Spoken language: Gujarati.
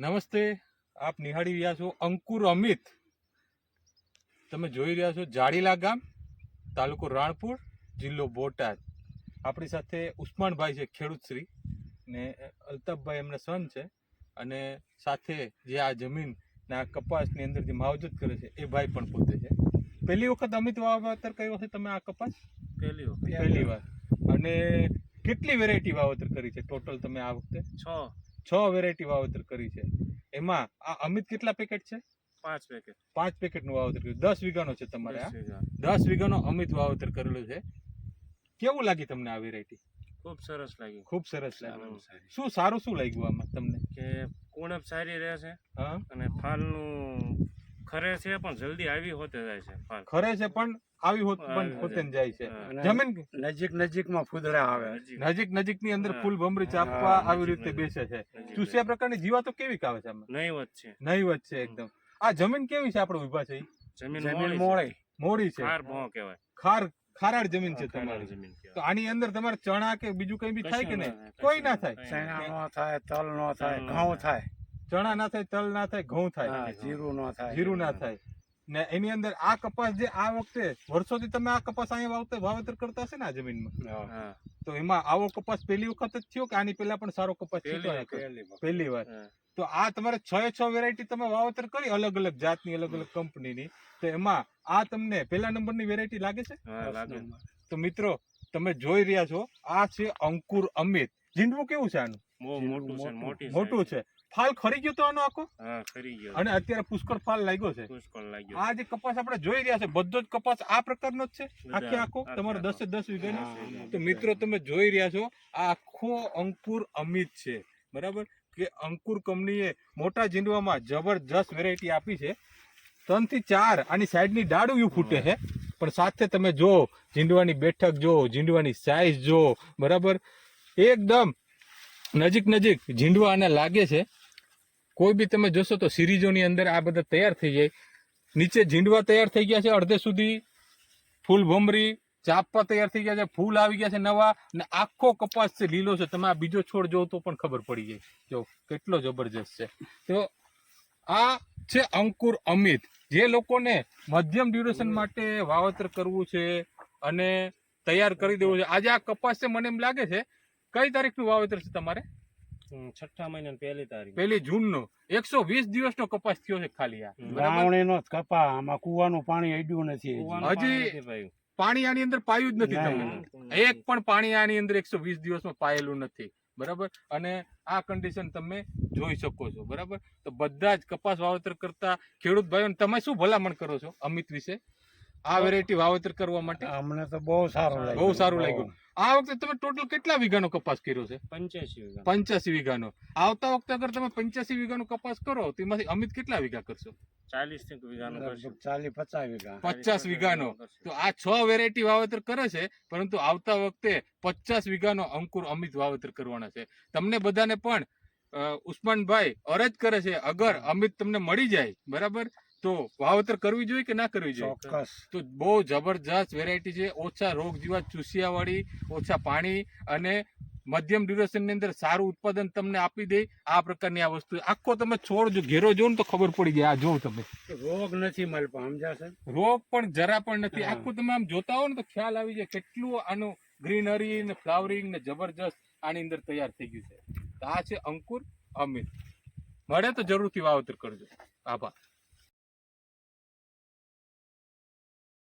નમસ્તે આપ નિહાળી રહ્યા છો અંકુર અમિત. તમે જોઈ રહ્યા છો જાડીલા ગામ તાલુકો રાણપુર જિલ્લો બોટાદ. આપણી સાથે ઉસ્માનભાઈ છે ખેડૂત શ્રી. ને અલ્તાફભાઈ એમના સન છે. અને સાથે જે આ જમીનના કપાસની અંદર જે માવજત કરે છે એ ભાઈ પણ પોતે છે. પહેલી વખત અમિત વાવેતર કર્યો છે તમે આ કપાસ? પહેલી વખત. પહેલી વાર. અને કેટલી વેરાયટી વાવેતર કરી છે ટોટલ તમે આ વખતે? છ. છ વેરાયટી વાવેતર કરી છે. એમાં આ અમિત કેટલા પેકેટ છે? પાંચ પેકેટ પાંચ પેકેટનું વાવેતર કર્યું. દસ વીઘાનો છે તમારે દસ વીઘાનો અમિત વાવેતર કરેલું છે. કેવું લાગી તમને આ વેરાયટી ખૂબ સરસ લાગ્યું. ખૂબ સરસ લાગ્યું. શું સારું શું લાગ્યું આમાં તમને? કે કુણપ સારી રહે છે હા? અને ફાલનું ખરે છે પણ જલ્દી આવી હોતે જાય છે ખરે છે પણ આવી હોત પણ હોતે જાય. છે. જમીન નજીક નજીકમાં ફૂદડા આવે. નજીક. નજીક નજીકની અંદર ફૂલ ભમરી ચાપવા આવી રીતે બેસે છે. ચૂસ્યા પ્રકારની જીવાતો કેવી આવે છે નહીવત છે. નહીવત છે એકદમ. આ જમીન કેવી છે આપણે ઊભા છે? જમીન જમીન મોળી છે. મોડી છે. ખાર ભો કહેવાય. ખાર ખારાડ જમીન છે તમારી. જમીન તો આની અંદર તમારે ચણા કે બીજું કઈ બી થાય કે નહીં? કોઈ ના. થાય. ચણા નો થાય તલ નો થાય ઘઉં થાય. ચણા ના થાય તલ ના થાય ઘઉં થાય. જીરું ના થાય. જીરું ના થાય. ને એની અંદર આ કપાસ જે આ વખતે વર્ષોથી તમે આ કપાસ અહીંયા વાવતે વાવેતર કરતા હશે ને આ જમીનમાં? તો એમાં આવો કપાસ પહેલી વખત જ થયો કે આની પહેલા પણ સારો કપાસ પહેલી થયો પહેલી વાર. તો આ તમારે છ છ વેરાયટી તમે વાવેતર કરી અલગ અલગ જાતની અલગ અલગ કંપનીની તો એમાં આ તમને પહેલા નંબરની વેરાયટી લાગે છે? હા, લાગે. નંબર. તો મિત્રો તમે જોઈ રહ્યા છો આ છે અંકુર અમિત. જીંડવું કેવું છે આનું? મોટું છે. ફાલ ખરી ગયો તો આનો આખો? હા ખરી ગયો. અને અત્યારે પુષ્કળ ફાલ લાગ્યો છે. પુષ્કળ લાગ્યો. આ જે કપાસ આપણે જોઈ રહ્યા છે બધો જ કપાસ આ પ્રકારનો જ છે? આખે આખો? તમારો આખો. દસે દસ વીઘાનો? તો મિત્રો તમે જોઈ રહ્યા છો આ આખો અંકુર અમિત છે. બરાબર? કે અંકુર કંપનીએ મોટા જીંડવામાં જબરજસ્ત વેરાયટી આપી છે. ત્રણથી ચાર આની સાઈડની ડાળું ફૂટે છે. પણ સાથે તમે જો જીંડવાની બેઠક જો જીંડવાની સાઈઝ જો બરાબર? એકદમ નજીક નજીક જીંડવા આને લાગે છે. કોઈ બી તમે જોશો તો સિરીઝોની અંદર આ બધા તૈયાર થઈ જાય. નીચે ઝીંડવા તૈયાર થઈ ગયા છે અડધે સુધી. ફૂલ ભમરી, ચાપા તૈયાર થઈ ગયા છે, ફૂલ આવી ગયા છે નવા ને આખો કપાસ છે, લીલો છે. તમે આ બીજો છોડ જોવો તો પણ ખબર પડી જાય. જો, કેટલો જબરજસ્ત છે. તો આ છે અંકુર અમિત. જે લોકોને મધ્યમ ડ્યુરેશન માટે વાવેતર કરવું છે અને તૈયાર કરી દેવું છે. આજે આ કપાસ છે, મને એમ લાગે છે. કઈ તારીખનું વાવેતર છે તમારે? છઠ્ઠા મહિના પહેલી તારીખ. પહેલી જૂનનો. એકસો વીસ દિવસનો કપાસ થયો છે ખાલી આ. વાવણી નો કપા. આમાં કુવાનું પાણી અડ્યું નથી હજી. પાણી પાયું. આની અંદર પાયું જ નથી ના, એક પણ પાણી આની અંદર એકસો વીસ દિવસમાં પાયેલું નથી. બરાબર? અને આ કન્ડિશન તમે જોઈ શકો છો. બરાબર? તો બધા જ કપાસ વાવેતર કરતા ખેડૂત ભાઈઓ તમે શું ભલામણ કરો છો અમિત વિશે? આ વેરાયટી વાવેતર કરવા માટે? અમને તો બહુ સારું લાગ્યું. બહુ સારું લાગ્યું. આ વખતે તમે ટોટલ કેટલા વીઘાનો કપાસ કર્યો છે? પંચ્યાસી વીઘા પંચ્યાસી વીઘાનો. આવતા વખતે અગર તમે પંચ્યાસી વીઘાનો કપાસ કરો તો એમાંથી અમિત કેટલા વીઘા કરશો? ચાલીસ વીઘાનું ચાલીસ પચાસ વીઘા. પચાસ વીઘાનો. તો આ છ વેરાયટી વાવેતર કરે છે પરંતુ આવતા વખતે પચાસ વીઘાનો અંકુર અમિત વાવેતર કરવાના છે. તમને બધાને પણ ઉસ્માનભાઈ અરજ કરે છે અગર અમિત તમને મળી જાય બરાબર? તો વાવેતર કરવી જોઈએ કે ના કરવી જોઈએ? ચોક્કસ. તો બહુ જબરજસ્ત વેરાયટી છે. ઓછા રોગ જીવાત ચૂસિયાવાળી ઓછા પાણી અને મધ્યમ ડ્યુરેશનની અંદર સારું ઉત્પાદન તમને આપી દે. આ પ્રકારની આ વસ્તુ. આખો તમે છોડ જો ઘેરો જો ને તો ખબર પડી જાય. આ જો તમે. રોગ નથી મળતો સમજાશે? રોગ પણ જરા પણ નથી. આખું તમે આમ જોતા હો ને તો ખ્યાલ આવી જાય કેટલું આનું ગ્રીનરી ને ફ્લાવરિંગ ને જબરજસ્ત આની અંદર તૈયાર થઈ ગયું છે. આ છે અંકુર અમિત. મળે તો જરૂરથી વાવેતર કરજો. આભાર.